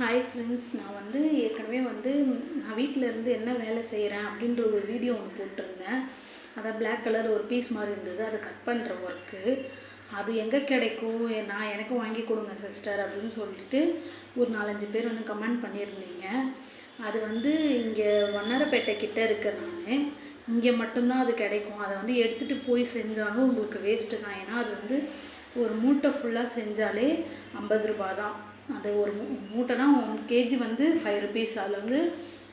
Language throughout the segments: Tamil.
ஹாய் ஃப்ரெண்ட்ஸ் நான் வந்து ஏற்கனவே வந்து நான் வீட்டில் இருந்து என்ன வேலை செய்கிறேன் அப்படின்ற ஒரு வீடியோ ஒன்று போட்டிருந்தேன். அதான் பிளாக் கலர் ஒரு பீஸ் மாதிரி இருந்தது. அதை கட் பண்ணுற ஒர்க்கு அது எங்கே கிடைக்கும்? நான் எனக்கு வாங்கி கொடுங்க சிஸ்டர் அப்படின்னு சொல்லிட்டு ஒரு நாலஞ்சு பேர் வந்து கமெண்ட் பண்ணியிருந்தீங்க. அது வந்து இங்கே வண்ணாரப்பேட்டை கிட்ட இருக்கேன் நான். இங்கே மட்டும்தான் அது கிடைக்கும். அதை வந்து எடுத்துகிட்டு போய் செஞ்சாலும் உங்களுக்கு வேஸ்ட்டு தான். ஏன்னா அது வந்து ஒரு மூட்டை ஃபுல்லாக செஞ்சாலே ஐம்பது ரூபா தான் அது ஒரு மூ மூட்டைனா ஒன் கேஜி வந்து ஃபைவ் ருபீஸ் அதில் வந்து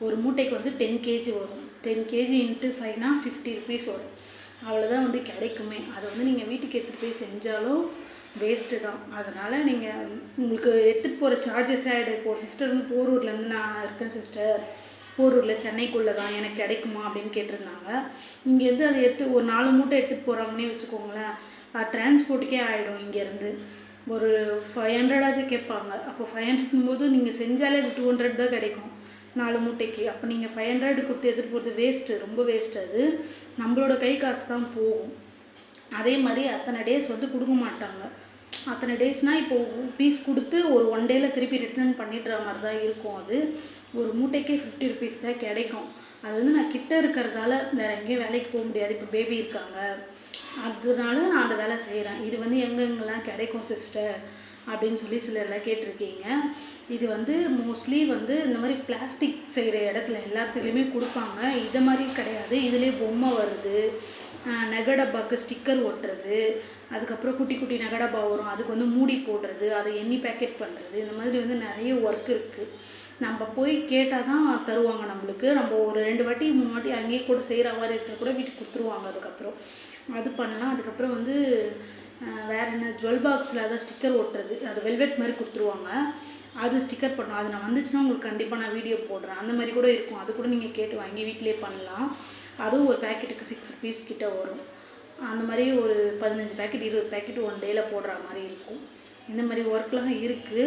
ஒரு மூட்டைக்கு வந்து டென் கேஜி வரும். டென் கேஜி இன்ட்டு ஃபைவ்னா ஃபிஃப்டி ருபீஸ் வரும். அவ்வளோதான் வந்து கிடைக்குமே. அதை வந்து நீங்கள் வீட்டுக்கு எடுத்துகிட்டு போய் செஞ்சாலும் வேஸ்ட்டு தான். அதனால் நீங்கள் உங்களுக்கு எடுத்துகிட்டு போகிற சார்ஜஸ் ஆகிடும் இப்போ சிஸ்டர் வந்து போரூர்லேருந்து நான் இருக்கேன் சிஸ்டர் போரூரில் சென்னைக்குள்ளே தான் எனக்கு கிடைக்குமா அப்படின்னு கேட்டிருந்தாங்க. இங்கேருந்து அதை எடுத்து ஒரு நாலு மூட்டை எடுத்துகிட்டு போகிறாங்கன்னே வச்சுக்கோங்களேன். டிரான்ஸ்போர்ட்டுக்கே ஆகிடும் இங்கேருந்து. ஒரு ஃபைவ் ஹண்ட்ரடாச்சும் கேட்பாங்க. அப்போ ஃபைவ் ஹண்ட்ரட் போது நீங்கள் செஞ்சாலே அது டூ ஹண்ட்ரட் தான் கிடைக்கும். நாலு மூட்டைக்கு. அப்போ நீங்கள் ஃபைவ் ஹண்ட்ரட் கொடுத்து எடுத்துகிட்டு போகிறது வேஸ்ட்டு ரொம்ப வேஸ்ட் அது. நம்மளோட கை காசு தான் போகும். அதே மாதிரி அத்தனை டேஸ் வந்து கொடுக்க மாட்டாங்க. அத்தனை டேஸ்னால் இப்போது பீஸ் கொடுத்து ஒரு ஒன் டேயில் திருப்பி ரிட்டர்ன் பண்ணிடுற மாதிரி தான் இருக்கும் அது. ஒரு மூட்டைக்கே ஃபிஃப்டி ருபீஸ் தான் கிடைக்கும். அது வந்து நான் கிட்ட இருக்கிறதால வேறு எங்கேயும் வேலைக்கு போக முடியாது. இப்போ பேபி இருக்காங்க. அதனால நான் அந்த வேலை செய்கிறேன் இது வந்து எங்கெங்கெல்லாம் கிடைக்கும் சிஸ்டர் அப்படின்னு சொல்லி சிலர்லாம் கேட்டிருக்கீங்க. இது வந்து மோஸ்ட்லி வந்து இந்த மாதிரி பிளாஸ்டிக் செய்கிற இடத்துல எல்லாத்துலேயுமே கொடுப்பாங்க. இதை மாதிரி கிடையாது. இதுலேயே பொம்மை வருது. ஆஹ் ஸ்டிக்கர் ஒட்டுறது அதுக்கப்புறம் குட்டி குட்டி நெகடப்பா வரும் அதுக்கு வந்து மூடி போடுறது அதை எண்ணி பேக்கெட் பண்ணுறது இந்த மாதிரி வந்து நிறைய ஒர்க் இருக்குது நம்ம போய் கேட்டால் தான் தருவாங்க நம்மளுக்கு. நம்ம ஒரு ரெண்டு வாட்டி மூணு வாட்டி அங்கேயே கூட செய்கிற மாதிரி இருந்தால் கூட வீட்டுக்கு கொடுத்துருவாங்க அதுக்கப்புறம். அது பண்ணலாம். அதுக்கப்புறம் வந்து வேறு என்ன ஜுவல் பாக்ஸில் அதான் ஸ்டிக்கர் ஒட்டுறது. அது வெல்வெட் மாதிரி கொடுத்துருவாங்க. அது ஸ்டிக்கர் பண்ணணும் அது நான் வந்துச்சுன்னா உங்களுக்கு கண்டிப்பாக நான் வீடியோ போடுறேன். அந்த மாதிரி கூட இருக்கும். அது கூட நீங்கள் கேட்டு வாங்கி வீட்டிலே பண்ணலாம். அதுவும் ஒரு பேக்கெட்டுக்கு சிக்ஸ் ருபீஸ் கிட்ட வரும். அந்த மாதிரி ஒரு பதினஞ்சு பேக்கெட் இருபது பேக்கெட் ஒன் டேயில் போடுற மாதிரி இருக்கும். இந்த மாதிரி ஒர்க்லாம் இருக்குது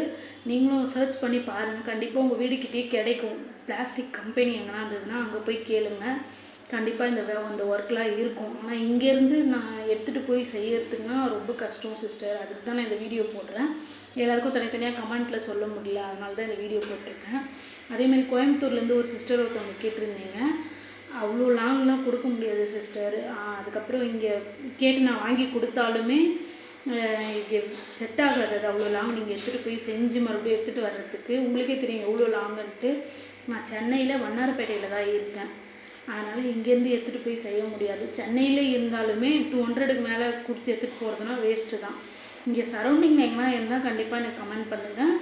நீங்களும் சர்ச் பண்ணி பாருங்கள் கண்டிப்பாக உங்கள் வீடுக்கிட்டே கிடைக்கும். பிளாஸ்டிக் கம்பெனி எங்கன்னா இருந்ததுன்னா அங்கே போய் கேளுங்கள் கண்டிப்பாக இந்த வே ஒர்க்லாம் இருக்கும். ஆனால் இங்கேருந்து நான் எடுத்துகிட்டு போய் செய்யறதுக்குன்னா ரொம்ப கஷ்டம் சிஸ்டர் அதுக்கு தான் நான் இந்த வீடியோ போடுறேன். எல்லாருக்கும் தனித்தனியாக கமெண்ட்டில் சொல்ல முடியல. அதனால தான் இந்த வீடியோ போட்டிருக்கேன். அதேமாதிரி கோயம்புத்தூர்லேருந்து ஒரு சிஸ்டர் ஒருத்தவங்க கேட்டிருந்தீங்க. அவ்வளோ லாங்லாம் கொடுக்க முடியாது சிஸ்டர் அதுக்கப்புறம் இங்கே கேட்டு நான் வாங்கி கொடுத்தாலுமே இங்கே செட் ஆகாது. அது அவ்வளோ லாங் நீங்கள் எடுத்துகிட்டு போய் செஞ்சு மறுபடியும் எடுத்துகிட்டு வர்றதுக்கு. உங்களுக்கே தெரியும் எவ்வளோ லாங்குன்ட்டு நான் சென்னையில் வண்ணாரப்பேட்டையில் தான் இருக்கேன். அதனால் இங்கேருந்து எடுத்துகிட்டு போய் செய்ய முடியாது. சென்னையில் இருந்தாலுமே டூ ஹண்ட்ரடுக்கு மேலே கொடுத்து எடுத்துகிட்டு போகிறதுனா வேஸ்ட்டு தான். இங்கே சரௌண்டிங்கில் எங்கேனா இருந்தால் கண்டிப்பாக எனக்கு கமெண்ட் பண்ணுங்கள்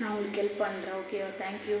நான் உங்களுக்கு ஹெல்ப் பண்ணுறேன் ஓகேவா தேங்க்யூ